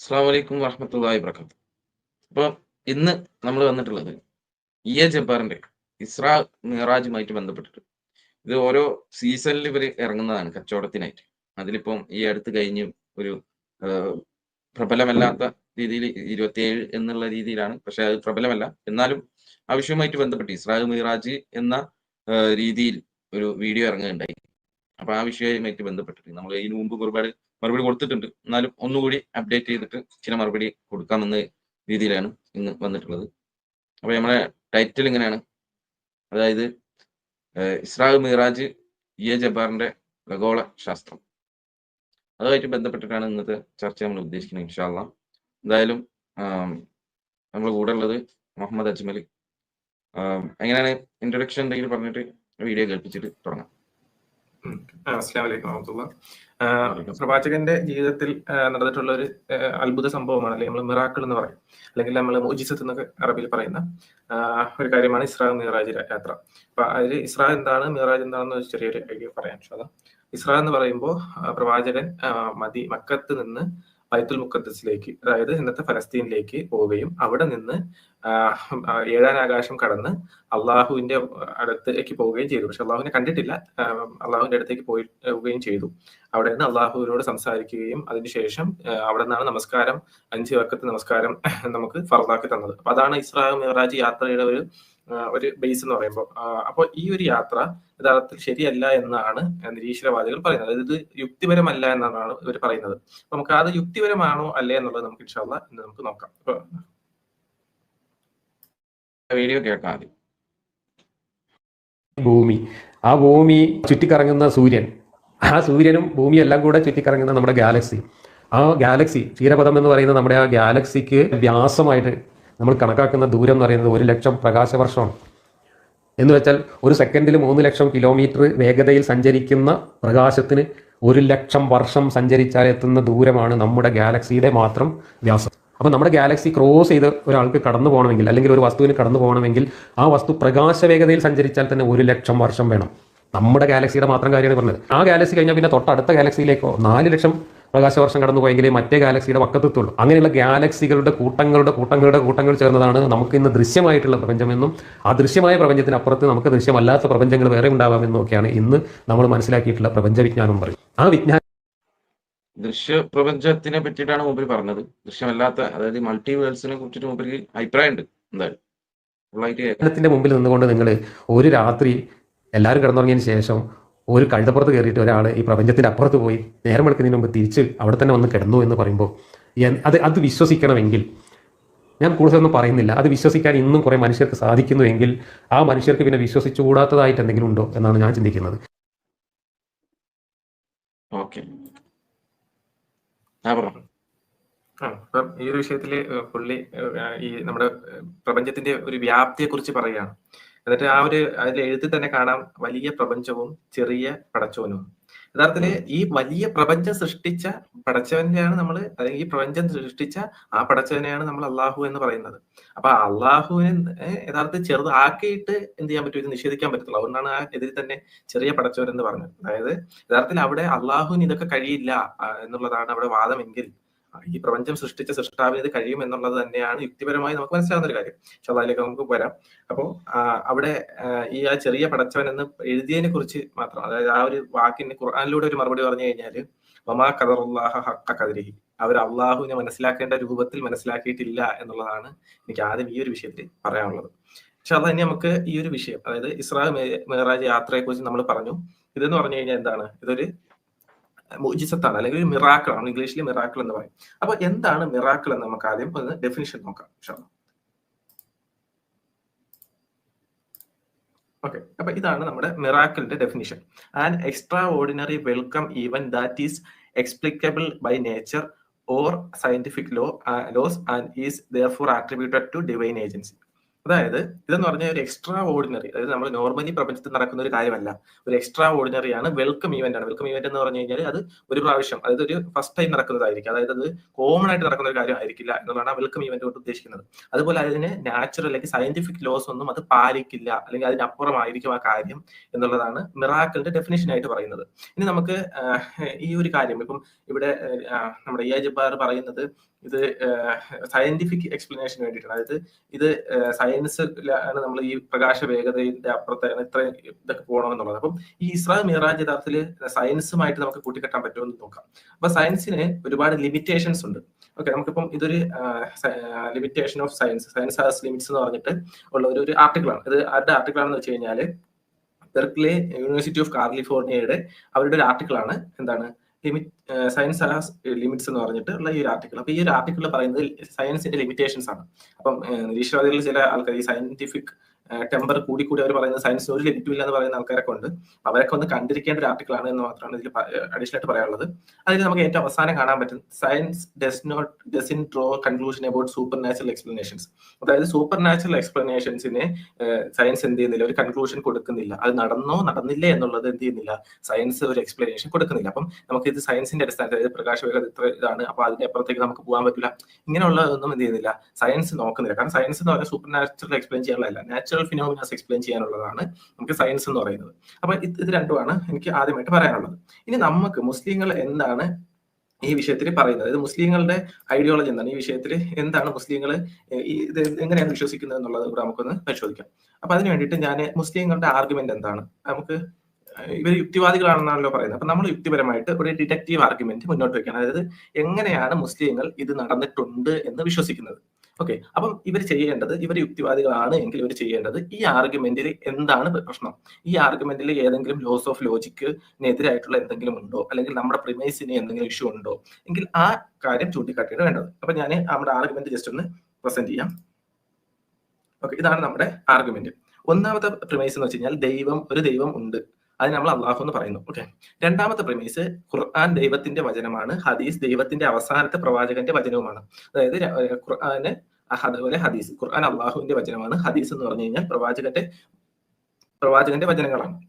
അസ്സാം വലൈക്കും വർഹമത്തല്ലാഹി വർക്കാത്തു അപ്പോൾ ഇന്ന് നമ്മൾ വന്നിട്ടുള്ളത് ഇ എ ജബ്ബാറിന്റെ ഇസ്രാ മിറാജുമായിട്ട് ബന്ധപ്പെട്ടിട്ട്. ഇത് ഓരോ സീസണിൽ ഇവർ ഇറങ്ങുന്നതാണ് കച്ചവടത്തിനായിട്ട്. അതിലിപ്പം ഈ അടുത്ത് കഴിഞ്ഞ് ഒരു പ്രബലമല്ലാത്ത രീതിയിൽ ഇരുപത്തിയേഴ് എന്നുള്ള രീതിയിലാണ്. പക്ഷെ അത് പ്രബലമല്ല. എന്നാലും ആവശ്യവുമായിട്ട് ബന്ധപ്പെട്ട് ഇസ്രാ മിറാജ് എന്ന രീതിയിൽ ഒരു വീഡിയോ ഇറങ്ങുകയുണ്ടായി. അപ്പൊ ആ വിഷയവുമായിട്ട് ബന്ധപ്പെട്ടിട്ട് നമ്മൾ ഇതിനു മുമ്പ് ഒരുപാട് മറുപടി കൊടുത്തിട്ടുണ്ട്. എന്നാലും ഒന്നുകൂടി അപ്ഡേറ്റ് ചെയ്തിട്ട് ചില മറുപടി കൊടുക്കാമെന്ന രീതിയിലാണ് ഇന്ന് വന്നിട്ടുള്ളത്. അപ്പൊ നമ്മുടെ ടൈറ്റിൽ ഇങ്ങനെയാണ്. അതായത് ഇസ്രാഹ് ഇസ്രാ മിറാജ് ഇ എ ജബാറിന്റെ ഖഗോള ശാസ്ത്രം അതുമായിട്ട് ബന്ധപ്പെട്ടിട്ടാണ് ഇന്നത്തെ ചർച്ച നമ്മൾ ഉദ്ദേശിക്കുന്നത് ഇൻഷാല്ല എന്തായാലും നമ്മൾ കൂടെ ഉള്ളത് മുഹമ്മദ് അജ്മൽ എങ്ങനെയാണ് ഇൻട്രൊഡക്ഷൻ എന്തെങ്കിലും പറഞ്ഞിട്ട് വീഡിയോ കേൾപ്പിച്ചിട്ട് തുടങ്ങാം. ആ, അസ്സലാമു അലൈക്കും വറഹ്മത്തുള്ളാ. പ്രവാചകന്റെ ജീവിതത്തിൽ നടന്നിട്ടുള്ള ഒരു അത്ഭുത സംഭവമാണ് അല്ലെങ്കിൽ നമ്മൾ മിറാക്കിൾ എന്ന് പറയും അല്ലെങ്കിൽ നമ്മൾ മോജിസത്ത് എന്നൊക്കെ അറബിയിൽ പറയുന്ന ഒരു കാര്യമാണ് ഇസ്രാ മിറാജ് യാത്ര അപ്പൊ അതിൽ ഇസ്രാ എന്താണ് മിറാജ് എന്താണെന്ന് ഒരു ചെറിയൊരു ഐഡിയ പറയാം ഇൻഷാല്ലാ. ഇസ്രാ എന്ന് പറയുമ്പോൾ പ്രവാചകൻ മതി മദി മക്കത്ത് നിന്ന് ബൈത്തുൽ മുക്കദ്സിലേക്ക് അതായത് ഇന്നത്തെ ഫലസ്തീനിലേക്ക് പോവുകയും അവിടെ നിന്ന് ആ, ആ, ഏഴാം ആകാശം കടന്ന് അള്ളാഹുവിന്റെ അടുത്തേക്ക് പോവുകയും ചെയ്തു. പക്ഷെ അള്ളാഹുവിനെ കണ്ടിട്ടില്ല. അള്ളാഹുവിന്റെ അടുത്തേക്ക് പോയി പോവുകയും ചെയ്തു. അവിടെ നിന്ന് അള്ളാഹുവിനോട് സംസാരിക്കുകയും അതിനുശേഷം അവിടെ നിന്നാണ് നമസ്കാരം അഞ്ച് വക്കത്ത് നമസ്കാരം നമുക്ക് ഫറദാക്കി തന്നത്. അപ്പൊ അതാണ് ഇസ്രാഹ് മിറാജ് യാത്രയുടെ ഒരു ഒരു ബേസ് എന്ന് പറയുമ്പോൾ അപ്പോൾ ഈ ഒരു യാത്ര യഥാർത്ഥത്തിൽ ശരിയല്ല എന്നാണ് നിരീശ്വരവാദികൾ പറയുന്നത്. അതായത് ഇത് യുക്തിപരമല്ല എന്നാണ് ഇവർ പറയുന്നത്. അപ്പൊ നമുക്ക് അത് യുക്തിപരമാണോ അല്ലേ എന്നുള്ളത് നമുക്ക് ഇൻഷാല്ല ഇന്ന് നമുക്ക് നോക്കാം. വീഡിയോ കേൾക്കാം ആദ്യം. ഭൂമി. ആ ഭൂമി ചുറ്റിക്കറങ്ങുന്ന സൂര്യൻ. ആ സൂര്യനും ഭൂമിയും എല്ലാം കൂടെ ചുറ്റിക്കറങ്ങുന്ന നമ്മുടെ ഗാലക്സി ആ ഗാലക്സി ക്ഷീരപഥം എന്ന് പറയുന്ന നമ്മുടെ ആ ഗാലക്സിക്ക് വ്യാസമായിട്ട് നമ്മൾ കണക്കാക്കുന്ന ദൂരം എന്ന് പറയുന്നത് ഒരു ലക്ഷം പ്രകാശവർഷമാണ്. എന്ന് വെച്ചാൽ ഒരു സെക്കൻഡിൽ മൂന്ന് ലക്ഷം കിലോമീറ്റർ വേഗതയിൽ സഞ്ചരിക്കുന്ന പ്രകാശത്തിന് ഒരു ലക്ഷം വർഷം സഞ്ചരിച്ചാൽ എത്തുന്ന ദൂരമാണ് നമ്മുടെ ഗാലക്സിയുടെ മാത്രം വ്യാസം. അപ്പോൾ നമ്മുടെ ഗാലക്സി ക്രോസ് ചെയ്ത് ഒരാൾക്ക് കടന്നു പോകണമെങ്കിൽ അല്ലെങ്കിൽ ഒരു വസ്തുവിന് കടന്നു പോകണമെങ്കിൽ ആ വസ്തു പ്രകാശ വേഗതയിൽ സഞ്ചരിച്ചാൽ തന്നെ ഒരു ലക്ഷം വർഷം വേണം. നമ്മുടെ ഗാലക്സിയുടെ മാത്രം കാര്യമാണ് പറഞ്ഞത്. ആ ഗാലക്സി കഴിഞ്ഞാൽ പിന്നെ തൊട്ടടുത്ത ഗാലക്സിയിലേക്കോ നാല് ലക്ഷം പ്രകാശവർഷം കടന്നു പോയെങ്കിലേ മറ്റേ ഗാലക്സിയുടെ പക്കത്തെത്തുള്ളൂ. അങ്ങനെയുള്ള ഗാലക്സികളുടെ കൂട്ടങ്ങളുടെ കൂട്ടങ്ങളുടെ കൂട്ടങ്ങൾ ചേർന്നതാണ് നമുക്ക് ഇന്ന് ദൃശ്യമായിട്ടുള്ള പ്രപഞ്ചമെന്നും ആ ദൃശ്യമായ പ്രപഞ്ചത്തിനപ്പുറത്ത് നമുക്ക് ദൃശ്യമല്ലാത്ത പ്രപഞ്ചങ്ങൾ വേറെ ഉണ്ടാവാമെന്നും ഒക്കെയാണ് ഇന്ന് നമ്മൾ മനസ്സിലാക്കിയിട്ടുള്ള പ്രപഞ്ച വിജ്ഞാനം പറയും ആ വിജ്ഞാനം ദൃശ്യ പ്രപഞ്ചത്തിനെ പറ്റിയിട്ടാണ് മുമ്പിൽ പറഞ്ഞത്. ദൃശ്യമല്ലാത്ത അതായത് മൾട്ടിവേഴ്സിനെ കുറിച്ചിട്ട് മുമ്പിൽ അഭിപ്രായം ഉണ്ട് എന്തായാലും ത്തിന്റെ മുമ്പിൽ നിന്നുകൊണ്ട് നിങ്ങൾ ഒരു രാത്രി എല്ലാവരും കിടന്നുറങ്ങിയതിന് ശേഷം ഒരു കഴുതപ്പുറത്ത് കയറിയിട്ട് ഒരാൾ ഈ പ്രപഞ്ചത്തിന്റെ അപ്പുറത്ത് പോയി നേരം എടുക്കുന്നതിന് മുമ്പ് തിരിച്ച് അവിടെ തന്നെ വന്ന് കിടന്നു എന്ന് പറയുമ്പോൾ അത് അത് വിശ്വസിക്കണമെങ്കിൽ ഞാൻ കൂടുതലൊന്നും പറയുന്നില്ല. അത് വിശ്വസിക്കാൻ ഇന്നും കുറേ മനുഷ്യർക്ക് സാധിക്കുന്നുവെങ്കിൽ ആ മനുഷ്യർക്ക് പിന്നെ വിശ്വസിച്ചുകൂടാത്തതായിട്ട് എന്തെങ്കിലും ഉണ്ടോ എന്നാണ് ഞാൻ ചിന്തിക്കുന്നത്. ഓക്കെ. ഈ ഒരു വിഷയത്തിൽ പുള്ളി ഈ നമ്മുടെ പ്രപഞ്ചത്തിന്റെ ഒരു വ്യാപ്തിയെ കുറിച്ച് പറയുകയാണ്. എന്നിട്ട് ആ ഒരു അതിൽ എഴുത്തിൽ തന്നെ കാണാം വലിയ പ്രപഞ്ചവും ചെറിയ പടച്ചവനും. യഥാർത്ഥത്തിൽ ഈ വലിയ പ്രപഞ്ചം സൃഷ്ടിച്ച പടച്ചവനെയാണ് നമ്മൾ അല്ലെങ്കിൽ ഈ പ്രപഞ്ചം സൃഷ്ടിച്ച ആ പടച്ചവനെയാണ് നമ്മൾ അള്ളാഹു എന്ന് പറയുന്നത്. അപ്പൊ അള്ളാഹുവിനെ യഥാർത്ഥത്തിൽ ചെറുത് ആക്കിയിട്ട് എന്ത് ചെയ്യാൻ പറ്റും? ഇത് നിഷേധിക്കാൻ പറ്റത്തുള്ളൂ. അതുകൊണ്ടാണ് ആ എതിരിൽ തന്നെ ചെറിയ പടച്ചവൻ എന്ന് പറഞ്ഞത്. അതായത് യഥാർത്ഥത്തിൽ അവിടെ അള്ളാഹുവിന് ഇതൊക്കെ കഴിയില്ല എന്നുള്ളതാണ് അവിടെ വാദമെങ്കിൽ. ഈ പ്രപഞ്ചം സൃഷ്ടിച്ച സൃഷ്ടാവിന് ഇത് കഴിയും എന്നുള്ളത് തന്നെയാണ് യുക്തിപരമായി നമുക്ക് മനസ്സിലാവുന്ന ഒരു കാര്യം. പക്ഷെ നമുക്ക് വരാം. അപ്പോൾ അവിടെ ഈ ആ ചെറിയ പടച്ചവൻ എന്ന് എഴുതിയതിനെ കുറിച്ച് മാത്രം അതായത് ആ ഒരു വാക്കിന് ഖുർആാനിലൂടെ ഒരു മറുപടി പറഞ്ഞു കഴിഞ്ഞാൽ മമാ കദറുല്ലാഹ ഹക്ക കദരിഹി അവർ അള്ളാഹുവിനെ മനസ്സിലാക്കേണ്ട രൂപത്തിൽ മനസ്സിലാക്കിയിട്ടില്ല എന്നുള്ളതാണ് എനിക്ക് ആദ്യം ഈ ഒരു വിഷയത്തിൽ പറയാനുള്ളത്. പക്ഷെ അത് തന്നെ നമുക്ക് ഈ ഒരു വിഷയം അതായത് ഇസ്രാ മേറാജ് യാത്രയെക്കുറിച്ച് നമ്മൾ പറഞ്ഞു. ഇതെന്ന് പറഞ്ഞു കഴിഞ്ഞാൽ എന്താണ്? ഇതൊരു മുജിസത്താണ് അല്ലെങ്കിൽ മിറാക്കിൾ ആണ്. ഇംഗ്ലീഷിൽ മിറാക്കിൾ എന്ന് പറയും. അപ്പൊ എന്താണ് മിറാക്കിൾ എന്ന് നമുക്ക് ആദ്യം ഒന്ന് ഡെഫിനിഷൻ നോക്കാം. ഓക്കെ അപ്പൊ ഇതാണ് നമ്മുടെ മിറാക്കിളിന്റെ definition and extraordinary welcome event that is explicable by nature or scientific law laws and is therefore attributed to divine agency അതായത് ഇതെന്ന് പറഞ്ഞാൽ ഒരു എക്സ്ട്രാ ഓർഡിനറി അതായത് നമ്മൾ നോർമലി പ്രപഞ്ചത്തിൽ നടക്കുന്ന ഒരു കാര്യമല്ല. ഒരു എക്സ്ട്രാ ഓർഡിനറി ആണ് വെൽക്കം ഈവന്റ് ആണ്. വെൽക്കം ഇവന്റ് എന്ന് പറഞ്ഞു കഴിഞ്ഞാൽ അത് ഒരു പ്രാവശ്യം അതായത് ഒരു ഫസ്റ്റ് ടൈം നടക്കുന്നതായിരിക്കും. അതായത് അത് കോമൺ ആയിട്ട് നടക്കുന്ന ഒരു കാര്യം ആയിരിക്കില്ല എന്നുള്ളതാണ് വെൽക്കം ഇവന്റ് കൊണ്ട് ഉദ്ദേശിക്കുന്നത്. അതുപോലെ അതിന് നാച്ചുറൽ അല്ലെങ്കിൽ സയന്റിഫിക് ലോസ് ഒന്നും അത് പാലിക്കില്ല അല്ലെങ്കിൽ അതിനപ്പുറമായിരിക്കും ആ കാര്യം എന്നുള്ളതാണ് മിറാക്കിളിന്റെ ഡെഫിനേഷൻ ആയിട്ട് പറയുന്നത്. ഇനി നമുക്ക് ഈ ഒരു കാര്യം ഇപ്പം ഇവിടെ നമ്മുടെ എ ജബ്ബാർ പറയുന്നത് ഇത് സയന്റിഫിക് എക്സ്പ്ലനേഷന് വേണ്ടിയിട്ടാണ്. അതായത് ഇത് സയൻസിലാണ് നമ്മൾ ഈ പ്രകാശ വേഗതയുടെ അപ്പുറത്താണ് ഇത്ര ഇതൊക്കെ പോകണമെന്നുള്ളത്. അപ്പം ഈ ഇസ്രാ മിറാജ് യഥാർത്ഥത്തിൽ സയൻസുമായിട്ട് നമുക്ക് കൂട്ടിക്കെട്ടാൻ പറ്റുമെന്ന് നോക്കാം. അപ്പൊ സയൻസിന് ഒരുപാട് ലിമിറ്റേഷൻസ് ഉണ്ട്. ഓക്കെ നമുക്കിപ്പം ഇതൊരു limitation of science science has limits എന്ന് പറഞ്ഞിട്ട് ഉള്ള ഒരു ഒരു ആർട്ടിക്കിളാണ് ഇത് ആരുടെ ആർട്ടിക്കിൾ ആണെന്ന് വെച്ച് കഴിഞ്ഞാൽ ബെർക്ക്ലെ യൂണിവേഴ്സിറ്റി ഓഫ് കാലിഫോർണിയയുടെ അവരുടെ ഒരു ആർട്ടിക്കിളാണ് എന്താണ്? ലിമിറ്റ് സയൻസ് ലിമിറ്റ്സ് എന്ന് പറഞ്ഞിട്ട് ഉള്ള ഈ ഒരു ആർട്ടിക്കിൾ അപ്പൊ ഈ ഒരു ആർട്ടിക്കിൾ പറയുന്നത് സയൻസിന്റെ ലിമിറ്റേഷൻസ് ആണ്. അപ്പം നിരീക്ഷണവാദികളിൽ ചില ആൾക്കാർ ഈ സയന്റിഫിക് ടെമ്പർ കൂടി കൂടി അവർ പറയുന്ന സയൻസ് ഒരു ലിമിറ്റും ഇല്ല എന്ന് പറയുന്ന ആൾക്കാരൊക്കെ ഉണ്ട്. അവരൊക്കെ ഒന്ന് കണ്ടിരിക്കേണ്ട ഒരു ആർട്ടിക്കിൾ ആണ് എന്ന് മാത്രമാണ് ഇതിൽ അഡീഷണൽ ആയിട്ട് പറയാനുള്ളത്. അതിൽ നമുക്ക് ഏറ്റവും അവസാനം കാണാൻ പറ്റും science does not doesn't draw conclusion about supernatural explanations അതായത് സൂപ്പർ നാച്ചുറൽ എക്സ്പ്ലനേഷൻസിന് സയൻസ് എന്ത് ചെയ്യുന്നില്ല ഒരു കൺക്ലൂഷൻ കൊടുക്കുന്നില്ല. അത് നടന്നോ നടന്നില്ല എന്നുള്ളത് എന്ത് ചെയ്യുന്നില്ല. സയൻസ് ഒരു എക്സ്പ്ലനേഷൻ കൊടുക്കുന്നില്ല. അപ്പം നമുക്ക് ഇത് സയൻസിന്റെ അടിസ്ഥാനത്തിൽ അതായത് പ്രകാശ പ്രകാശവേഗത ഇത്ര ഇതാണ് അപ്പൊ അതിന്റെ അപ്പുറത്തേക്ക് നമുക്ക് പോകാൻ പറ്റില്ല ഇങ്ങനെയുള്ളതൊന്നും എന്ത് ചെയ്യുന്നില്ല. സയൻസ് നോക്കുന്നില്ല. കാരണം സയൻസ് എന്ന് പറയുന്നത് സൂപ്പർ നാച്ചുറൽ എക്സ്പ്ലെയിൻ ചെയ്യാനുള്ളതല്ല. നാച്ചുറൽ ഫിനോമിനാസ് എക്സ്പ്ലെയിൻ ചെയ്യാനുള്ളതാണ് നമുക്ക് സയൻസ് എന്ന് പറയുന്നത്. അപ്പൊ ഇത് രണ്ടുമാണ് എനിക്ക് ആദ്യമായിട്ട് പറയാനുള്ളത്. ഇനി നമുക്ക് മുസ്ലിങ്ങൾ എന്താണ് ഈ വിഷയത്തിൽ പറയുന്നത്? അതായത് മുസ്ലിങ്ങളുടെ ഐഡിയോളജി എന്താണ്? ഈ വിഷയത്തിൽ എന്താണ് മുസ്ലിങ്ങൾ ഇത് എങ്ങനെയാണ് വിശ്വസിക്കുന്നത് എന്നുള്ളത് കൂടെ നമുക്കൊന്ന് പരിശോധിക്കാം. അപ്പൊ അതിന് വേണ്ടിയിട്ട് ഞാൻ മുസ്ലിങ്ങളുടെ ആർഗ്യുമെന്റ് എന്താണ്? നമുക്ക് ഇവർ യുക്തിവാദികളാണെന്നാണല്ലോ പറയുന്നത്. അപ്പൊ നമ്മൾ യുക്തിപരമായിട്ട് ഒരു ഡിറ്റക്റ്റീവ് ആർഗ്യുമെന്റ് മുന്നോട്ട് വെക്കണം അതായത് എങ്ങനെയാണ് മുസ്ലിങ്ങൾ ഇത് നടന്നിട്ടുണ്ട് എന്ന് വിശ്വസിക്കുന്നത്? ഓക്കെ അപ്പം ഇവർ ചെയ്യേണ്ടത് ഇവർ യുക്തിവാദികളാണ് എങ്കിൽ ഇവർ ചെയ്യേണ്ടത് ഈ ആർഗ്യുമെന്റിൽ എന്താണ് പ്രശ്നം? ഈ ആർഗ്യുമെന്റിൽ ഏതെങ്കിലും ലോസ് ഓഫ് ലോജിക്കിനെതിരായിട്ടുള്ള എന്തെങ്കിലും ഉണ്ടോ? അല്ലെങ്കിൽ നമ്മുടെ പ്രിമൈസിന് എന്തെങ്കിലും ഇഷ്യൂ ഉണ്ടോ? എങ്കിൽ ആ കാര്യം ചൂണ്ടിക്കാട്ടിയാണ് വേണ്ടത്. അപ്പൊ ഞാൻ നമ്മുടെ ആർഗ്യുമെന്റ് ജസ്റ്റ് ഒന്ന് പ്രസന്റ് ചെയ്യാം. ഓക്കെ ഇതാണ് നമ്മുടെ ആർഗ്യുമെന്റ് ഒന്നാമത്തെ പ്രിമൈസ് എന്ന് വെച്ച് കഴിഞ്ഞാൽ ദൈവം ഒരു ദൈവം ഉണ്ട്. അത് നമ്മൾ അള്ളാഹു എന്ന് പറയുന്നു. ഓക്കെ രണ്ടാമത്തെ പ്രിമൈസ് ഖുർആൻ ദൈവത്തിന്റെ വചനമാണ് ഹദീസ് ദൈവത്തിന്റെ അവസാനത്തെ പ്രവാചകന്റെ വചനവുമാണ്. അതായത് ഖുർആന് അതുപോലെ ഹദീസ്. ഖുർആൻ അള്ളാഹുവിന്റെ വചനമാണ്. ഹദീസ് എന്ന് പറഞ്ഞു കഴിഞ്ഞാൽ പ്രവാചകന്റെ പ്രവാചകന്റെ വചനങ്ങളാണ്.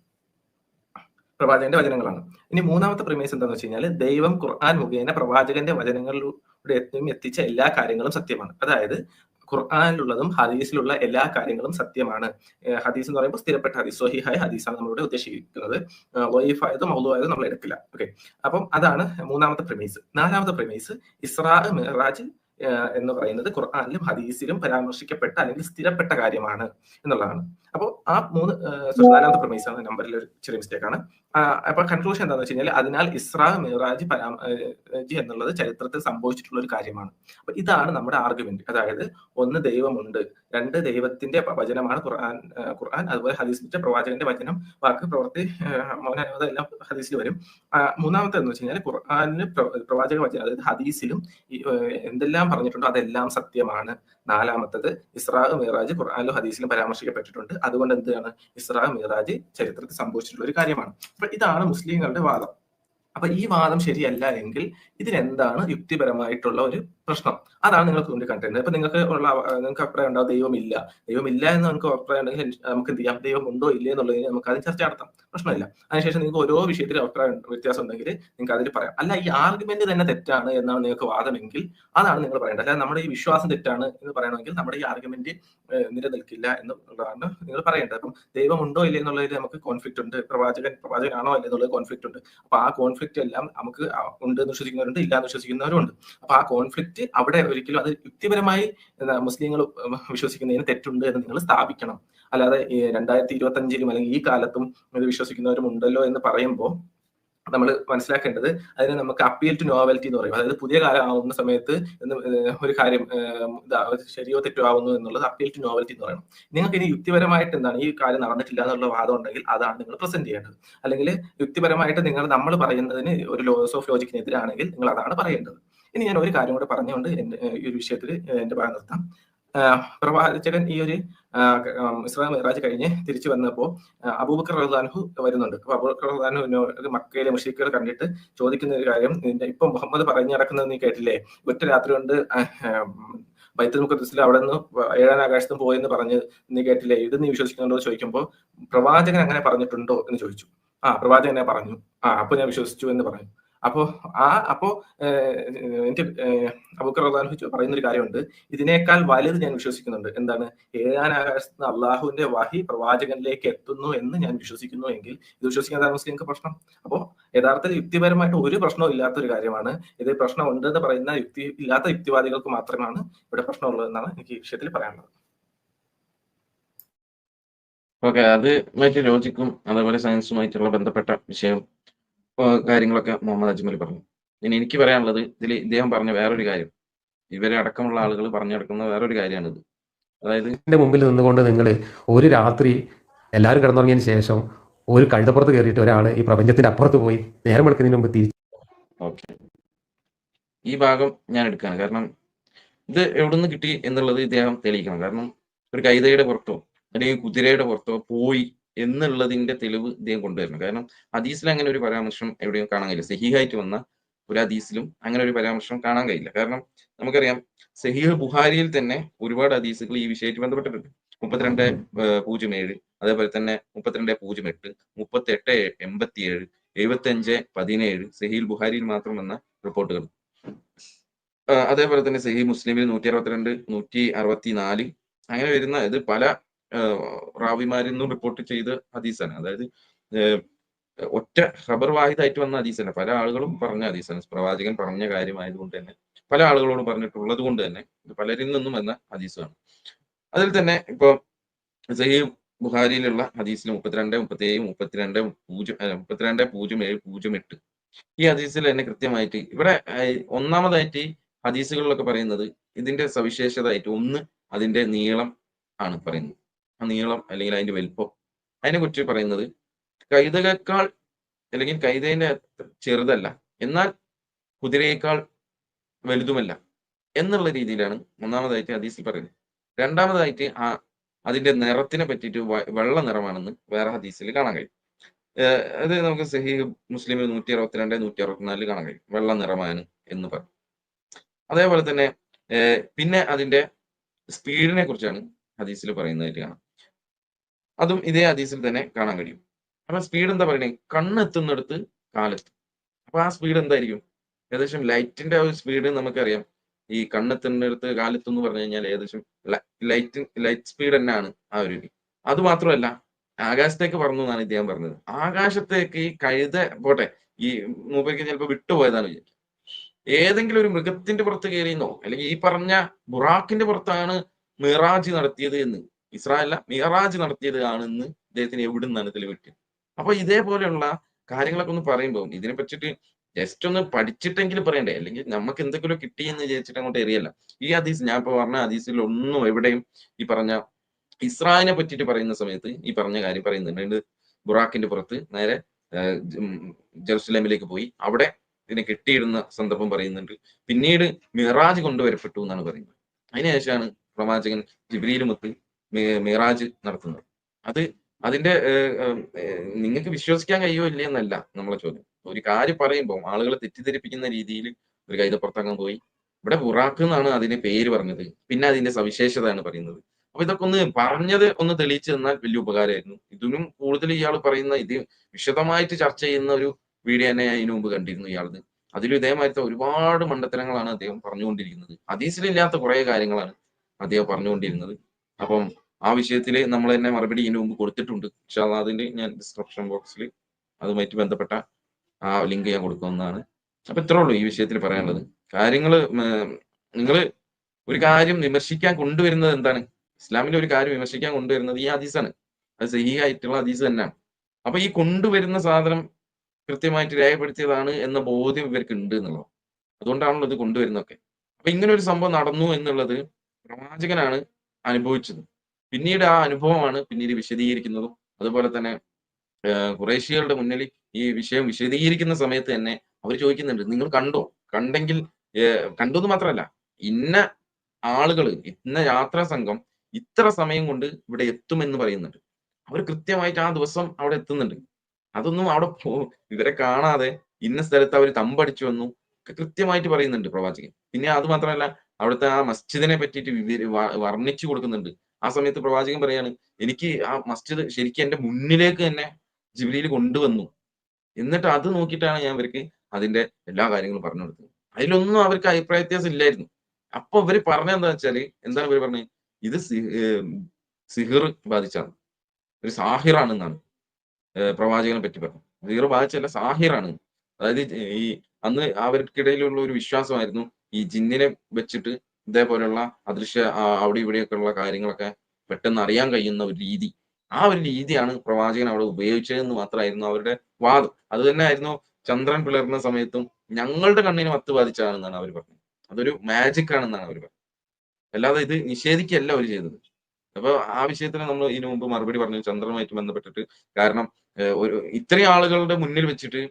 പ്രവാചകന്റെ വചനങ്ങളാണ്. ഇനി മൂന്നാമത്തെ പ്രമേസ് എന്താണെന്ന് വെച്ച് കഴിഞ്ഞാൽ ദൈവം ഖുർആൻ മുഖേന പ്രവാചകന്റെ വചനങ്ങളിലൂടെ എത്തിച്ച എല്ലാ കാര്യങ്ങളും സത്യമാണ്. അതായത് ഖുർആാനിലുള്ളതും ഹദീസിലുള്ള എല്ലാ കാര്യങ്ങളും സത്യമാണ്. ഹദീസ് എന്ന് പറയുമ്പോൾ സ്ഥിരപ്പെട്ട ഹദീസ് സൊഹിഹായ ഹദീസാണ് നമ്മളിവിടെ ഉദ്ദേശിക്കുന്നത്. വൈഫായതും മൗലുവായതും നമ്മൾ എടുക്കില്ല. ഓക്കെ. അപ്പം അതാണ് മൂന്നാമത്തെ പ്രിമേസ് നാലാമത്തെ പ്രിമേസ് ഇസ്രാ ഏഹ് എന്ന് പറയുന്നത് ഖുർആാനിലും ഹദീസിലും പരാമർശിക്കപ്പെട്ട അല്ലെങ്കിൽ സ്ഥിരപ്പെട്ട കാര്യമാണ് എന്നുള്ളതാണ്. അപ്പോൾ ആ മൂന്ന് നാലാമത്തെ പ്രമേസ് ആണ് നമ്പറിൽ ഒരു ചെറിയ മിസ്റ്റേക്ക് ആണ്. അപ്പൊ കൺക്ലൂഷൻ എന്താണെന്ന് വെച്ച് കഴിഞ്ഞാൽ അതിനാൽ ഇസ്രാ മിറാജ് പരാമജ് എന്നുള്ളത് ചരിത്രത്തിൽ സംഭവിച്ചിട്ടുള്ള ഒരു കാര്യമാണ്. അപ്പൊ ഇതാണ് നമ്മുടെ ആർഗ്യുമെന്റ് അതായത് ഒന്ന് ദൈവമുണ്ട് രണ്ട് ദൈവത്തിന്റെ വചനമാണ് ഖുർആൻ ഖുർആൻ അതുപോലെ ഹദീസിന്റെ പ്രവാചകന്റെ വചനം വാക്ക് പ്രവർത്തി മൗനാനുവാദം എല്ലാം ഹദീസിൽ വരും. മൂന്നാമത്തെ എന്ന് വെച്ച് കഴിഞ്ഞാൽ ഖുർആാനിന് പ്രവാചക വചനം അതായത് ഹദീസിലും എന്തെല്ലാം പറഞ്ഞിട്ടുണ്ടോ അതെല്ലാം സത്യമാണ്. നാലാമത്തത് ഇസ്രാ മിറാജ് ഖുർആനിലും ഹദീസിലും പരാമർശിക്കപ്പെട്ടിട്ടുണ്ട്. അതുകൊണ്ട് എന്താണ്? ഇസ്രാ മിറാജ് ചരിത്രത്തിൽ സംഭവിച്ചിട്ടുള്ള ഒരു കാര്യമാണ്. അപ്പൊ ഇതാണ് മുസ്ലിങ്ങളുടെ വാദം. അപ്പൊ ഈ വാദം ശരിയല്ല എങ്കിൽ ഇതിനെന്താണ് യുക്തിപരമായിട്ടുള്ള ഒരു പ്രശ്നം? അതാണ് നിങ്ങൾ ചൂണ്ടിക്കാട്ടേണ്ടത് അപ്പൊ നിങ്ങൾക്ക് ഉള്ള നിങ്ങൾക്ക് അഭിപ്രായം ഉണ്ടാവും ദൈവമില്ല. ദൈവമില്ല എന്ന് നിങ്ങൾക്ക് അഭിപ്രായം ഉണ്ടെങ്കിൽ നമുക്ക് എന്ത് ചെയ്യാം? ദൈവം ഉണ്ടോ ഇല്ലേ എന്നുള്ളതിന് നമുക്ക് അത് ചർച്ച നടത്താം. പ്രശ്നമില്ല. അതിനുശേഷം നിങ്ങൾക്ക് ഓരോ വിഷയത്തിൽ അഭിപ്രായം വ്യത്യാസം ഉണ്ടെങ്കിൽ നിങ്ങൾക്ക് അതിൽ പറയാം. അല്ല ഈ ആർഗ്യുമെന്റ് തന്നെ തെറ്റാണ് എന്നാണ് നിങ്ങൾക്ക് വാദമെങ്കിൽ അതാണ് നിങ്ങൾ പറയേണ്ടത്. അല്ലാതെ നമ്മുടെ ഈ വിശ്വാസം തെറ്റാണ് എന്ന് പറയണമെങ്കിൽ നമ്മുടെ ഈ ആർഗ്യുമെന്റ് നിലനിൽക്കില്ല എന്നുള്ളതാണ് നിങ്ങൾ പറയേണ്ടത്. അപ്പം ദൈവം ഉണ്ടോ ഇല്ലേ എന്നുള്ളതിൽ നമുക്ക് കോൺഫ്ലിക്റ്റ് ഉണ്ട്. പ്രവാചകൻ പ്രവാചകനാണോ അല്ലേ എന്നുള്ളത് കോൺഫ്ലിക്റ്റ് ഉണ്ട്. അപ്പൊ ആ കോൺഫ്ലിക്റ്റ് എല്ലാം നമുക്ക് ഉണ്ട് എന്ന് വിശ്വസിക്കുന്നവരുണ്ട് ഇല്ല എന്ന് വിശ്വസിക്കുന്നവരുണ്ട് അപ്പൊ ആ കോൺഫ്ലിക്റ്റ് അവിടെ ഒരിക്കലും അത് യുക്തിപരമായി മുസ്ലിങ്ങൾ വിശ്വസിക്കുന്നതിന് തെറ്റുണ്ട് എന്ന് നിങ്ങൾ സ്ഥാപിക്കണം. അല്ലാതെ രണ്ടായിരത്തി ഇരുപത്തി അഞ്ചിലും അല്ലെങ്കിൽ ഈ കാലത്തും ഇത് വിശ്വസിക്കുന്നവരും ഉണ്ടല്ലോ എന്ന് പറയുമ്പോൾ നമ്മൾ മനസ്സിലാക്കേണ്ടത് അതിനെ നമുക്ക് അപ്പീൽ ടു നോവൽറ്റി എന്ന് പറയും. അതായത് പുതിയ കാലം ആവുന്ന സമയത്ത് ഒരു കാര്യം ശരിയോ തെറ്റോ ആവുന്നു എന്നുള്ളത് അപ്പീൽ ടു നോവൽറ്റി എന്ന് പറയണം. നിങ്ങൾക്ക് ഇനി യുക്തിപരമായിട്ട് എന്താണ് ഈ കാര്യം നടന്നിട്ടില്ല എന്നുള്ള വാദം ഉണ്ടെങ്കിൽ അതാണ് നിങ്ങൾ പ്രസന്റ് ചെയ്യേണ്ടത്. അല്ലെങ്കിൽ യുക്തിപരമായിട്ട് നിങ്ങൾ നമ്മൾ പറയുന്നതിന് ഒരു ലോസ് ഓഫ് ലോജിക്കിനെതിരാണെങ്കിൽ നിങ്ങൾ അതാണ് പറയേണ്ടത്. ഇനി ഞാൻ ഒരു കാര്യം കൂടെ പറഞ്ഞുകൊണ്ട് എന്റെ ഈ ഒരു വിഷയത്തിൽ എന്റെ ഭാഗം നിർത്താം. പ്രവാചകൻ ഈ ഒരു ഇസ്ലാം മിറാജ് കഴിഞ്ഞ് തിരിച്ചു വന്നപ്പോൾ അബൂബക്കർ റഹ്ലാൻഹു വരുന്നുണ്ട്. അപ്പൊ അബൂബക്കർ റഹ്ലാൻഹു മക്കയിലെ മുഷീഖുകൾ കണ്ടിട്ട് ചോദിക്കുന്ന ഒരു കാര്യം ഇപ്പൊ മുഹമ്മദ് പറഞ്ഞു നടക്കുന്നത് നീ കേട്ടില്ലേ? ഒറ്റ രാത്രി കൊണ്ട് ബൈത്തുൽ മുഖദ്സിൽ അവിടെ നിന്ന് ഏഴാം ആകാശത്തും പോയെന്ന് പറഞ്ഞ് നീ കേട്ടില്ലേ? ഇത് നീ വിശ്വസിക്കുന്നുണ്ടോ ചോദിക്കുമ്പോൾ പ്രവാചകൻ അങ്ങനെ പറഞ്ഞിട്ടുണ്ടോ എന്ന് ചോദിച്ചു. ആ പ്രവാചകൻ പറഞ്ഞു. ആ അപ്പൊ ഞാൻ വിശ്വസിച്ചു എന്ന് പറഞ്ഞു. അപ്പോ ആ അപ്പോ എന്റെ അബൂക്കർ റഹ്മാൻ പറയുന്ന ഒരു കാര്യമുണ്ട്. ഇതിനേക്കാൾ വലുത് ഞാൻ വിശ്വസിക്കുന്നുണ്ട്. എന്താണ്? നിന്ന് അള്ളാഹുവിന്റെ വഹി പ്രവാചകനിലേക്ക് എത്തുന്നു എന്ന് ഞാൻ വിശ്വസിക്കുന്നു എങ്കിൽ ഇത് വിശ്വസിക്കാൻ മുസ്ലിംക്ക് പ്രശ്നം? അപ്പോ യഥാർത്ഥത്തിൽ യുക്തിപരമായിട്ട് ഒരു പ്രശ്നവും ഇല്ലാത്ത ഒരു കാര്യമാണ്. ഇത് പ്രശ്നം ഉണ്ടെന്ന് പറയുന്ന യുക്തി ഇല്ലാത്ത യുക്തിവാദികൾക്ക് മാത്രമാണ് ഇവിടെ പ്രശ്നമുള്ളതെന്നാണ് എനിക്ക് ഈ വിഷയത്തിൽ പറയാനുള്ളത്. ഓക്കെ അത് മറ്റു ലോജിക്കും അതേപോലെ സയൻസുമായിട്ടുള്ള ബന്ധപ്പെട്ട വിഷയം കാര്യങ്ങളൊക്കെ മുഹമ്മദ് അജ്മൽ പറഞ്ഞു. ഇനി എനിക്ക് പറയാനുള്ളത് ഇതിൽ ഇദ്ദേഹം പറഞ്ഞ വേറൊരു കാര്യം. ഇവരെ അടക്കമുള്ള ആളുകൾ പറഞ്ഞെടുക്കുന്ന വേറൊരു കാര്യമാണിത്. അതായത് ഇതിന്റെ മുമ്പിൽ നിന്നുകൊണ്ട് നിങ്ങൾ ഒരു രാത്രി എല്ലാവരും കിടന്നുറങ്ങിയതിന് ശേഷം ഒരു കഴുതപ്പുറത്ത് കയറിയിട്ട് ഒരാൾ ഈ പ്രപഞ്ചത്തിന്റെ അപ്പുറത്ത് പോയി നേരം വെളുക്കുന്നതിന് മുമ്പ് തിരിച്ചു ഓക്കെ. ഈ ഭാഗം ഞാൻ എടുക്കുകയാണ്. കാരണം ഇത് എവിടുന്ന് കിട്ടി എന്നുള്ളത് ഇദ്ദേഹം തെളിയിക്കണം. കാരണം ഒരു കൈതയുടെ പുറത്തോ അല്ലെങ്കിൽ കുതിരയുടെ പുറത്തോ പോയി എന്നുള്ളതിന്റെ തെളിവ് ഇദ്ദേഹം കൊണ്ടുവരണം കാരണം ഹദീസിൽ അങ്ങനെ ഒരു പരാമർശം എവിടെയും കാണാൻ കഴിയില്ല. സഹിഹായിട്ട് വന്ന ഒരു ഹദീസിലും അങ്ങനെ ഒരു പരാമർശം കാണാൻ കഴിയില്ല. കാരണം നമുക്കറിയാം സഹീഹ് ബുഹാരിയിൽ തന്നെ ഒരുപാട് ഹദീസുകൾ ഈ വിഷയമായിട്ട് ബന്ധപ്പെട്ടിട്ടുണ്ട്. മുപ്പത്തിരണ്ട് പൂജ്യം ഏഴ് അതേപോലെ തന്നെ മുപ്പത്തിരണ്ട് പൂജ്യം എട്ട് മുപ്പത്തി എട്ട് എൺപത്തിയേഴ് എഴുപത്തി അഞ്ച് പതിനേഴ് സഹീൽ ബുഹാരിയിൽ മാത്രം വന്ന റിപ്പോർട്ടുകൾ. അതേപോലെ തന്നെ സഹി മുസ്ലിമിൽ നൂറ്റി അറുപത്തിരണ്ട് നൂറ്റി അറുപത്തി നാല് അങ്ങനെ വരുന്ന ഇത് പല റാവിമാരിൽ നിന്നും റിപ്പോർട്ട് ചെയ്ത ഹദീസാണ്. അതായത് ഒറ്റ ഖബർ വാഹിദായിട്ട് വന്ന ഹദീസല്ല. പല ആളുകളും പറഞ്ഞ ഹദീസാണ്. പ്രവാചകൻ പറഞ്ഞ കാര്യമായതുകൊണ്ട് തന്നെ പല ആളുകളോടും പറഞ്ഞിട്ടുള്ളത് കൊണ്ട് തന്നെ പലരിൽ നിന്നും വന്ന ഹദീസാണ്. അതിൽ തന്നെ ഇപ്പൊ സഹി ബുഹാരിയിലുള്ള ഹദീസിൽ മുപ്പത്തിരണ്ട് മുപ്പത്തി ഏഴ് മുപ്പത്തിരണ്ട് പൂജ്യം മുപ്പത്തിരണ്ട് പൂജ്യം ഏഴ് പൂജ്യം എട്ട്. ഈ ഹദീസിൽ തന്നെ കൃത്യമായിട്ട് ഇവിടെ ഒന്നാമതായിട്ട് ഹദീസുകളിലൊക്കെ പറയുന്നത് ഇതിന്റെ സവിശേഷതയായിട്ട് ഒന്ന് അതിന്റെ നീളം ആണ് പറയുന്നത്. നീളം അല്ലെങ്കിൽ അതിന്റെ വലിപ്പം. അതിനെ കുറിച്ച് പറയുന്നത് കൈതകേക്കാൾ അല്ലെങ്കിൽ കൈതേന്റെ ചെറുതല്ല എന്നാൽ കുതിരയേക്കാൾ വലുതുമല്ല എന്നുള്ള രീതിയിലാണ് ഒന്നാമതായിട്ട് ഹദീസിൽ പറയുന്നത്. രണ്ടാമതായിട്ട് ആ അതിന്റെ നിറത്തിനെ പറ്റിയിട്ട് വെള്ള നിറമാണെന്ന് വേറെ ഹദീസിൽ കാണാൻ കഴിയും. അത് നമുക്ക് സഹി മുസ്ലിമിൽ നൂറ്റി അറുപത്തിരണ്ട് നൂറ്റി അറുപത്തിനാലിൽ കാണാൻ കഴിയും. വെള്ള നിറമാണ് എന്ന് പറഞ്ഞു അതേപോലെ തന്നെ പിന്നെ അതിന്റെ സ്പീഡിനെ കുറിച്ചാണ് ഹദീസിൽ പറയുന്നതായിട്ട് കാണാം. അതും ഇതേ ഹദീസിൽ തന്നെ കാണാൻ കഴിയും. അപ്പൊ സ്പീഡ് എന്താ പറയണേ? കണ്ണെത്തുന്നിടത്ത് കാലെത്തും. അപ്പൊ ആ സ്പീഡ് എന്തായിരിക്കും? ഏകദേശം ലൈറ്റിന്റെ ഒരു സ്പീഡ് നമുക്കറിയാം. ഈ കണ്ണെത്തുന്നിടത്ത് കാലെത്തും എന്ന് പറഞ്ഞു കഴിഞ്ഞാൽ ഏകദേശം ലൈറ്റ് ലൈറ്റ് സ്പീഡ് തന്നെയാണ് ആ ഒരു. അത് മാത്രമല്ല ആകാശത്തേക്ക് പറഞ്ഞു എന്നാണ് ഇദ്ദേഹം പറഞ്ഞത്. ആകാശത്തേക്ക് ഈ കഴുത പോട്ടെ ഈ മൂപ്പയ്ക്ക് ചിലപ്പോൾ വിട്ടുപോയതാണ് വിചാരിക്കും ഏതെങ്കിലും ഒരു മൃഗത്തിന്റെ പുറത്ത് കയറിയെന്നോ അല്ലെങ്കിൽ ഈ പറഞ്ഞ ബുറാക്കിന്റെ പുറത്താണ് മിറാജ് നടത്തിയത് എന്ന് ഇസ്രായേല മിറാജ് നടത്തിയത് ആണെന്ന് ഇദ്ദേഹത്തിന് എവിടെ നിന്നാണ് കിട്ടിയത് അപ്പൊ ഇതേപോലെയുള്ള കാര്യങ്ങളൊക്കെ ഒന്ന് പറയുമ്പോൾ ഇതിനെ പറ്റിയിട്ട് ജസ്റ്റ് ഒന്ന് പഠിച്ചിട്ടെങ്കിലും പറയണ്ടേ? അല്ലെങ്കിൽ നമുക്ക് എന്തെങ്കിലും കിട്ടി എന്ന് വിചാരിച്ചിട്ട് അങ്ങോട്ട് എറിയല്ല. ഈ ഹദീസ് ഞാൻ ഇപ്പൊ പറഞ്ഞ ഹദീസിൽ ഒന്നും എവിടെയും ഈ പറഞ്ഞ ഇസ്രായേലിനെ പറ്റിയിട്ട് പറയുന്ന സമയത്ത് ഈ പറഞ്ഞ കാര്യം പറയുന്നുണ്ട്. ബുറാക്കിന്റെ പുറത്ത് നേരെ ജെറുസലേമിലേക്ക് പോയി. അവിടെ ഇതിനെ കെട്ടിയിടുന്ന സന്ദർഭം പറയുന്നുണ്ട്. പിന്നീട് മിറാജ് കൊണ്ടുവരപ്പെട്ടു എന്നാണ് പറയുന്നത്. അതിനുശേഷമാണ് പ്രവാചകൻ ജിബ്രീലുമൊത്ത് മിറാജ് നടത്തുന്നത്. അത് അതിന്റെ നിങ്ങൾക്ക് വിശ്വസിക്കാൻ കഴിയോ ഇല്ലേ എന്നല്ല നമ്മളെ ചോദ്യം. ഒരു കാര്യം പറയുമ്പോൾ ആളുകളെ തെറ്റിദ്ധരിപ്പിക്കുന്ന രീതിയിൽ ഒരു കൈതപ്പുറത്തങ്ങം പോയി. ഇവിടെ ബുറാക്ക് എന്നാണ് അതിന്റെ പേര് പറഞ്ഞത്. പിന്നെ അതിന്റെ സവിശേഷതയാണ് പറയുന്നത്. അപ്പൊ ഇതൊക്കെ ഒന്ന് പറഞ്ഞത് ഒന്ന് തെളിയിച്ചു തന്നാൽ വലിയ ഉപകാരമായിരുന്നു. ഇതിനും കൂടുതൽ ഇയാൾ പറയുന്ന ഇത് വിശദമായിട്ട് ചർച്ച ചെയ്യുന്ന ഒരു വീഡിയോ തന്നെ അതിനു മുമ്പ് കണ്ടിരുന്നു ഇയാളത്. അതിലും ഇതേമാതിരത്തെ ഒരുപാട് മണ്ടത്തരങ്ങളാണ് അദ്ദേഹം പറഞ്ഞുകൊണ്ടിരിക്കുന്നത്. ഹദീസിലില്ലാത്ത കുറെ കാര്യങ്ങളാണ് അദ്ദേഹം പറഞ്ഞുകൊണ്ടിരുന്നത്. അപ്പം ആ വിഷയത്തിൽ നമ്മൾ തന്നെ മറുപടി ഇതിനു മുമ്പ് കൊടുത്തിട്ടുണ്ട്. പക്ഷെ അതിന്റെ ഞാൻ ഡിസ്ക്രിപ്ഷൻ ബോക്സിൽ അതുമായിട്ട് ബന്ധപ്പെട്ട ആ ലിങ്ക് ഞാൻ കൊടുക്കുന്നതാണ്. അപ്പൊ ഇത്രേ ഉള്ളൂ ഈ വിഷയത്തിൽ പറയാനുള്ളത്. കാര്യങ്ങൾ നിങ്ങൾ ഒരു കാര്യം വിമർശിക്കാൻ കൊണ്ടുവരുന്നത് എന്താണ്? ഇസ്ലാമിലെ ഒരു കാര്യം വിമർശിക്കാൻ കൊണ്ടുവരുന്നത് ഈ ഹദീസാണ്. അത് സഹി ആയിട്ടുള്ള ഹദീസ് തന്നെയാണ്. അപ്പൊ ഈ കൊണ്ടുവരുന്ന സാധനം കൃത്യമായിട്ട് രേഖപ്പെടുത്തിയതാണ് എന്ന ബോധ്യം ഇവർക്ക് ഉണ്ട് എന്നുള്ളത് അതുകൊണ്ടാണല്ലോ ഇത് കൊണ്ടുവരുന്നതൊക്കെ. അപ്പൊ ഇങ്ങനെ ഒരു സംഭവം നടന്നു എന്നുള്ളത് പ്രവാചകനാണ് അനുഭവിച്ചത്. പിന്നീട് ആ അനുഭവമാണ് പിന്നീട് വിശദീകരിക്കുന്നതും. അതുപോലെ തന്നെ കുറേശികളുടെ മുന്നിൽ ഈ വിഷയം വിശദീകരിക്കുന്ന സമയത്ത് തന്നെ അവർ ചോദിക്കുന്നുണ്ട് നിങ്ങൾ കണ്ടോ? കണ്ടെങ്കിൽ കണ്ടു എന്ന് മാത്രമല്ല ഇന്ന ആളുകൾ ഇന്ന യാത്രാ സംഘം ഇത്ര സമയം കൊണ്ട് ഇവിടെ എത്തുമെന്ന് പറയുന്നുണ്ട്. അവർ കൃത്യമായിട്ട് ആ ദിവസം അവിടെ എത്തുന്നുണ്ട്. അതൊന്നും അവിടെ പോ- ഇവരെ കാണാതെ ഇന്ന സ്ഥലത്ത് അവർ തമ്പടിച്ചു വന്നു. കൃത്യമായിട്ട് പറയുന്നുണ്ട് പ്രവാചകൻ. പിന്നെ അത് മാത്രമല്ല അവിടുത്തെ ആ മസ്ജിദിനെ പറ്റിയിട്ട് വർണിച്ചു കൊടുക്കുന്നുണ്ട്. ആ സമയത്ത് പ്രവാചകൻ പറയാണ് എനിക്ക് ആ മസ്ജിദ് ശരിക്കും എന്റെ മുന്നിലേക്ക് തന്നെ ജിബിലിയിൽ കൊണ്ടുവന്നു. എന്നിട്ട് അത് നോക്കിയിട്ടാണ് ഞാൻ അവർക്ക് അതിന്റെ എല്ലാ കാര്യങ്ങളും പറഞ്ഞു കൊടുത്തത്. അതിലൊന്നും അവർക്ക് അഭിപ്രായ വ്യത്യാസം ഇല്ലായിരുന്നു. അപ്പൊ ഇവർ പറഞ്ഞെന്താ വെച്ചാൽ എന്താണ് ഇവർ പറഞ്ഞത് ഇത് സിഹിർ ബാധിച്ചാണ്. ഒരു സാഹിറാണെന്നാണ് പ്രവാചകനെ പറ്റി പറഞ്ഞു സിഹിർ ബാധിച്ചല്ല സാഹിറാണ്. അതായത് ഈ അന്ന് അവർക്കിടയിലുള്ള ഒരു വിശ്വാസമായിരുന്നു ഈ ജിന്നിനെ വെച്ചിട്ട് ഇതേപോലെയുള്ള അദൃശ്യ അവിടെ ഇവിടെയൊക്കെ ഉള്ള കാര്യങ്ങളൊക്കെ പെട്ടെന്ന് അറിയാൻ കഴിയുന്ന ഒരു രീതി. ആ ഒരു രീതിയാണ് പ്രവാചകൻ അവിടെ ഉപയോഗിച്ചതെന്ന് മാത്രമായിരുന്നു അവരുടെ വാദം. അത് തന്നെ ആയിരുന്നു ചന്ദ്രൻ പിളർന്ന സമയത്തും ഞങ്ങളുടെ കണ്ണിന് മത്ത് ബാധിച്ചതാണെന്നാണ് അവർ പറഞ്ഞത്. അതൊരു മാജിക് ആണെന്നാണ് അവർ പറഞ്ഞത്. അല്ലാതെ ഇത് നിഷേധിക്കുകയല്ല അവർ ചെയ്തത്. അപ്പൊ ആ വിഷയത്തിന് നമ്മൾ ഇതിനു മുമ്പ് മറുപടി പറഞ്ഞു ചന്ദ്രനുമായിട്ട് ബന്ധപ്പെട്ടിട്ട്. കാരണം ഒരു ഇത്രയും ആളുകളുടെ മുന്നിൽ വെച്ചിട്ട്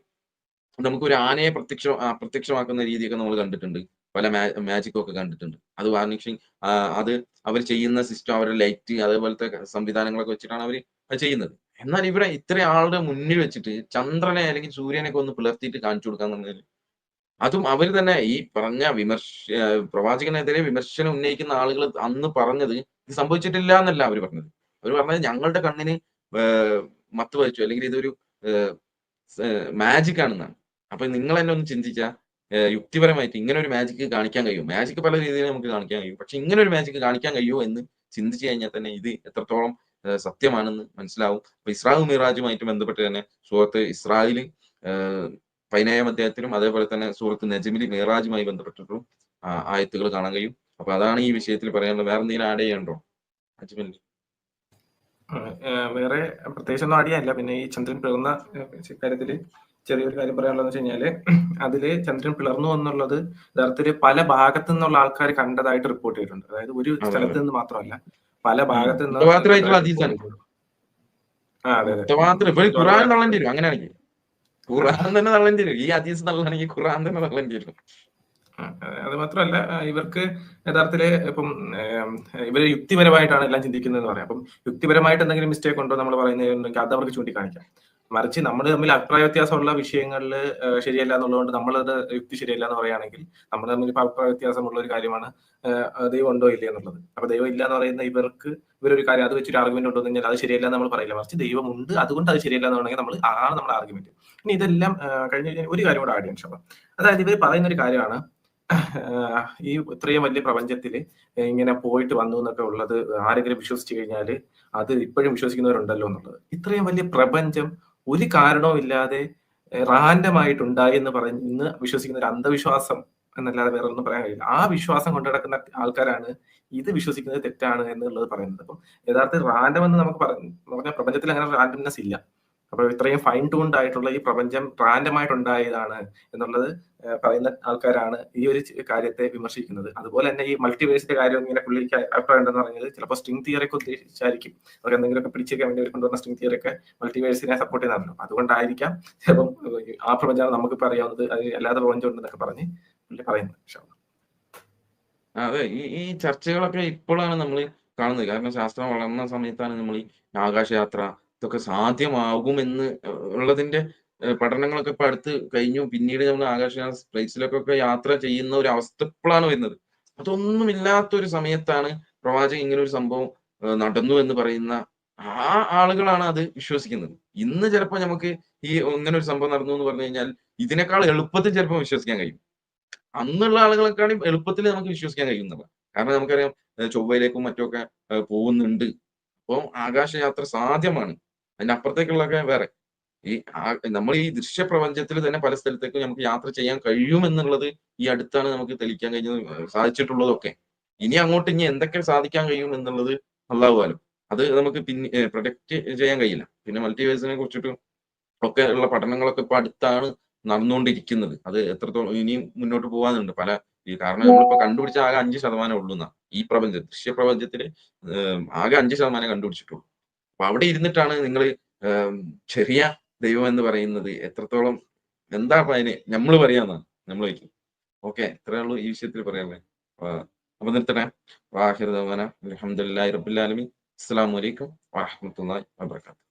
നമുക്ക് ഒരു ആനയെ പ്രത്യക്ഷ അപ്രത്യക്ഷമാക്കുന്ന രീതിയൊക്കെ നമ്മൾ കണ്ടിട്ടുണ്ട്. പല മാജിക്കും ഒക്കെ കണ്ടിട്ടുണ്ട്. അത് വാർണിഷിങ് അത് അവർ ചെയ്യുന്ന സിസ്റ്റം അവരുടെ ലൈറ്റ് അതേപോലത്തെ സംവിധാനങ്ങളൊക്കെ വെച്ചിട്ടാണ് അവർ അത് ചെയ്യുന്നത്. എന്നാൽ ഇവിടെ ഇത്ര ആളുടെ മുന്നിൽ വെച്ചിട്ട് ചന്ദ്രനെ അല്ലെങ്കിൽ സൂര്യനെയൊക്കെ ഒന്ന് പുലർത്തിയിട്ട് കാണിച്ചു കൊടുക്കാന്ന് പറഞ്ഞാൽ അതും അവർ തന്നെ ഈ പറഞ്ഞ വിമർശ പ്രവാചകനെതിരെ വിമർശനം ഉന്നയിക്കുന്ന ആളുകൾ അന്ന് പറഞ്ഞത് ഇത് സംഭവിച്ചിട്ടില്ല എന്നല്ല അവർ പറഞ്ഞത്. അവർ പറഞ്ഞത് ഞങ്ങളുടെ കണ്ണിന് മത്ത് വഹിച്ചു അല്ലെങ്കിൽ ഇതൊരു മാജിക് ആണെന്നാണ്. അപ്പൊ നിങ്ങൾ എന്നെ ഒന്ന് ചിന്തിച്ച യുക്തിപരമായിട്ട് ഇങ്ങനെ ഒരു മാജിക് കാണിക്കാൻ കഴിയും. മാജിക് പല രീതിയിൽ നമുക്ക് കാണിക്കാൻ കഴിയും. പക്ഷെ ഇങ്ങനെ ഒരു മാജിക് കാണിക്കാൻ കഴിയുമോ എന്ന് ചിന്തിച്ചു കഴിഞ്ഞാൽ തന്നെ ഇത് എത്രത്തോളം സത്യമാണെന്ന് മനസ്സിലാവും. അപ്പൊ ഇസ്രാഹു മിറാജുമായിട്ട് ബന്ധപ്പെട്ട് തന്നെ സുഹൃത്ത് ഇസ്രായേൽ പതിനേഴാം അധ്യായത്തിലും അതേപോലെ തന്നെ സുഹൃത്ത് നജമിലി മിറാജുമായി ബന്ധപ്പെട്ടിട്ടും ആയത്തുകൾ കാണാൻ കഴിയും. അപ്പൊ അതാണ് ഈ വിഷയത്തിൽ പറയാനുള്ളത്. വേറെ എന്തെങ്കിലും ആഡ് ചെയ്യണ്ടോ അജ്മലി വേറെ പ്രത്യേകിച്ച് ഒന്നും ചെയ്യാനില്ല. പിന്നെ ഈ ചന്ദ്രൻ പിറന്ന കാര്യത്തിൽ ചെറിയൊരു കാര്യം പറയാനുള്ളത് വെച്ച് കഴിഞ്ഞാൽ അതിൽ ചന്ദ്രൻ പിളർന്നു എന്നുള്ളത് യഥാർത്ഥത്തിൽ പല ഭാഗത്തു നിന്നുള്ള ആൾക്കാർ കണ്ടതായിട്ട് റിപ്പോർട്ട് ചെയ്തിട്ടുണ്ട്. അതായത് ഒരു സ്ഥലത്ത് നിന്ന് മാത്രമല്ല പല ഭാഗത്തു നിന്ന് ആ അതെ അതെ. മാത്രം ഇപ്പൊ ഖുറാൻ തള്ളേണ്ടി വരും അങ്ങനെയാണെങ്കിൽ ഖുറാൻ തന്നെ തള്ളേണ്ടി വരും. ഈ ഹദീസ് തള്ളാണെങ്കിൽ ഖുറാൻ തന്നെ തള്ളേണ്ടി വരും. അത്. മാത്രമല്ല ഇവർക്ക് യഥാർത്ഥത്തിൽ ഇപ്പം ഇവർ ഇവർ യുക്തിപരമായിട്ടാണ് എല്ലാം ചിന്തിക്കുന്നത് പറയാം. അപ്പം യുക്തിപരമായിട്ട് എന്തെങ്കിലും മിസ്റ്റേക്ക് ഉണ്ടോ നമ്മൾ പറയുന്നത് അത് അവർക്ക് ചൂണ്ടിക്കാണിക്കാം. മറിച്ച് നമ്മൾ തമ്മിൽ അഭിപ്രായ വ്യത്യാസമുള്ള വിഷയങ്ങളിൽ ശരിയല്ല എന്നുള്ളതുകൊണ്ട് നമ്മളത് യുക്തി ശരിയല്ല എന്ന് പറയുകയാണെങ്കിൽ നമ്മൾ തമ്മിൽ ഇപ്പൊ അഭിപ്രായ വ്യത്യാസമുള്ള ഒരു കാര്യമാണ് ദൈവം ഉണ്ടോ ഇല്ല എന്നുള്ളത്. അപ്പൊ ദൈവം ഇല്ല എന്ന് പറയുന്ന ഇവർക്ക് ഇവരൊരു കാര്യം അത് വെച്ചൊരു ആർഗ്യുമെന്റ് ഉണ്ടോ എന്ന് അത് ശരിയല്ല എന്ന് നമ്മൾ പറയില്ല. മറിച്ച് ദൈവം ഉണ്ട് അതുകൊണ്ട് അത് ശരിയല്ല എന്ന് എന്നാണെങ്കിൽ നമ്മൾ ആണ് നമ്മുടെ ആർഗ്യുമെന്റ് ഇനി ഇതെല്ലാം കഴിഞ്ഞ് കഴിഞ്ഞാൽ ഒരു കാര്യം കൂടെ ആഡ് അതായത് ഇവർ പറയുന്ന ഒരു കാര്യമാണ് ഈ ഇത്രയും വലിയ പ്രപഞ്ചത്തിൽ ഇങ്ങനെ പോയിട്ട് വന്നു എന്നൊക്കെ ഉള്ളത് ആരെങ്കിലും വിശ്വസിച്ചു കഴിഞ്ഞാൽ അത് ഇപ്പോഴും വിശ്വസിക്കുന്നവരുണ്ടല്ലോ എന്നുള്ളത്. ഇത്രയും വലിയ പ്രപഞ്ചം ഒരു കാരണവും ഇല്ലാതെ റാൻഡം ആയിട്ടുണ്ടായി എന്ന് പറഞ്ഞ് ഇന്ന് വിശ്വസിക്കുന്ന ഒരു അന്ധവിശ്വാസം എന്നല്ലാതെ വേറെ ഒന്നും പറയാൻ കഴിയില്ല. ആ വിശ്വാസം കൊണ്ടു നടക്കുന്ന ആൾക്കാരാണ് ഇത് വിശ്വസിക്കുന്നത് തെറ്റാണ് എന്നുള്ളത് പറയുന്നത്. അപ്പം യഥാർത്ഥത്തിൽ റാൻഡം എന്ന് നമുക്ക് പറഞ്ഞു പറഞ്ഞാൽ പ്രപഞ്ചത്തിൽ അങ്ങനെ റാൻഡംനെസ് ഇല്ല. അപ്പൊ ഇത്രയും ഫൈൻ ട്യൂൺഡ് ആയിട്ടുള്ള ഈ പ്രപഞ്ചം റാൻഡം ആയിട്ടുണ്ടായതാണ് എന്നുള്ളത് പറയുന്ന ആൾക്കാരാണ് ഈ ഒരു കാര്യത്തെ വിമർശിക്കുന്നത്. അതുപോലെ തന്നെ ഈ മൾട്ടിവേഴ്സിന്റെ കാര്യം ഇങ്ങനെ പുള്ളിക്ക് അഭിപ്രായം ഉണ്ടെന്ന് പറഞ്ഞത് ചിലപ്പോൾ സ്ട്രിങ് തിയറി ഒക്കെ ഉദ്ദേശിച്ചായിരിക്കും. അവർ എന്തെങ്കിലുമൊക്കെ പിടിച്ചേക്കാൻ വേണ്ടി അവർ കൊണ്ടുവന്ന സ്ട്രിങ് തിയറി ഒക്കെ മൾട്ടിവേഴ്സിനെ സപ്പോർട്ട് ചെയ്യുന്നതാണല്ലോ അതുകൊണ്ടായിരിക്കാം ചിലപ്പം ആ പ്രപഞ്ചമാണ് നമുക്കിപ്പോൾ അറിയാവുന്നത് അത് അല്ലാതെ പ്രപഞ്ചം ഉണ്ടെന്നൊക്കെ പറഞ്ഞ് പുള്ളി പറയുന്നത്. ആ, അതെ. ഈ ഈ ചർച്ചകളൊക്കെ ഇപ്പോഴാണ് നമ്മൾ കാണുന്നത്. കാരണം ശാസ്ത്രം വളർന്ന സമയത്താണ് നമ്മൾ ഈ ആകാശയാത്ര ഇതൊക്കെ സാധ്യമാകുമെന്ന് ഉള്ളതിന്റെ പഠനങ്ങളൊക്കെ ഇപ്പൊ അടുത്ത് കഴിഞ്ഞു. പിന്നീട് നമ്മൾ ആകാശ പ്ലേസിലൊക്കെ യാത്ര ചെയ്യുന്ന ഒരു അവസ്ഥ ഇപ്പോഴാണ് വരുന്നത്. അതൊന്നുമില്ലാത്ത ഒരു സമയത്താണ് പ്രവാചകൻ ഇങ്ങനെ ഒരു സംഭവം നടന്നു എന്ന് പറയുന്ന ആ ആളുകളാണ് അത് വിശ്വസിക്കുന്നത്. ഇന്ന് ചിലപ്പോൾ നമുക്ക് ഈ ഇങ്ങനെ ഒരു സംഭവം നടന്നു എന്ന് പറഞ്ഞു കഴിഞ്ഞാൽ ഇതിനേക്കാൾ എളുപ്പത്തിൽ ചിലപ്പോൾ വിശ്വസിക്കാൻ കഴിയും. അന്നുള്ള ആളുകളെക്കാളും എളുപ്പത്തിൽ നമുക്ക് വിശ്വസിക്കാൻ കഴിയുന്നില്ല കാരണം നമുക്കറിയാം ചൊവ്വയിലേക്കും മറ്റുമൊക്കെ പോകുന്നുണ്ട്. അപ്പോൾ ആകാശയാത്ര സാധ്യമാണ്. അതിന്റെ അപ്പുറത്തേക്കുള്ളതൊക്കെ വേറെ. ഈ നമ്മൾ ഈ ദൃശ്യപ്രപഞ്ചത്തിൽ തന്നെ പല സ്ഥലത്തേക്കും നമുക്ക് യാത്ര ചെയ്യാൻ കഴിയുമെന്നുള്ളത് ഈ അടുത്താണ് നമുക്ക് തെളിയിക്കാൻ കഴിഞ്ഞത് സാധിച്ചിട്ടുള്ളതൊക്കെ. ഇനി അങ്ങോട്ട് ഇനി എന്തൊക്കെ സാധിക്കാൻ കഴിയും എന്നുള്ളത് നല്ലാവുമല്ലോ അത് നമുക്ക് പിന്നെ പ്രൊഡക്റ്റ് ചെയ്യാൻ കഴിയില്ല. പിന്നെ മൾട്ടിവേഴ്സിനെ കുറിച്ചിട്ടും ഒക്കെ ഉള്ള പഠനങ്ങളൊക്കെ ഇപ്പൊ അടുത്താണ് നടന്നുകൊണ്ടിരിക്കുന്നത്. അത് എത്രത്തോളം ഇനിയും മുന്നോട്ട് പോകാനുണ്ട് പല ഈ കാരണം നമ്മളിപ്പോ കണ്ടുപിടിച്ച ആകെ അഞ്ച് ശതമാനം ഉള്ളൂ എന്നാ. ഈ പ്രപഞ്ച ദൃശ്യ പ്രപഞ്ചത്തിൽ ആകെ അഞ്ച് ശതമാനം കണ്ടുപിടിച്ചിട്ടുള്ളൂ. അപ്പൊ അവിടെ ഇരുന്നിട്ടാണ് നിങ്ങൾ ചെറിയ ദൈവം എന്ന് പറയുന്നത് എത്രത്തോളം എന്താ അതിന് നമ്മൾ പറയാന്നാണ് നമ്മൾ വയ്ക്കും ഓക്കെ ഇത്രയേ ഉള്ളൂ ഈ വിഷയത്തിൽ പറയാനുള്ളത് അപ്പൊ നിർത്തണേ വാഹിർ അലഹമുല്ലാ റബുല്ലാലമി അസ്സാം വലൈക്കും വാഹമത്തല്ലാ വാബർക്കാത്തു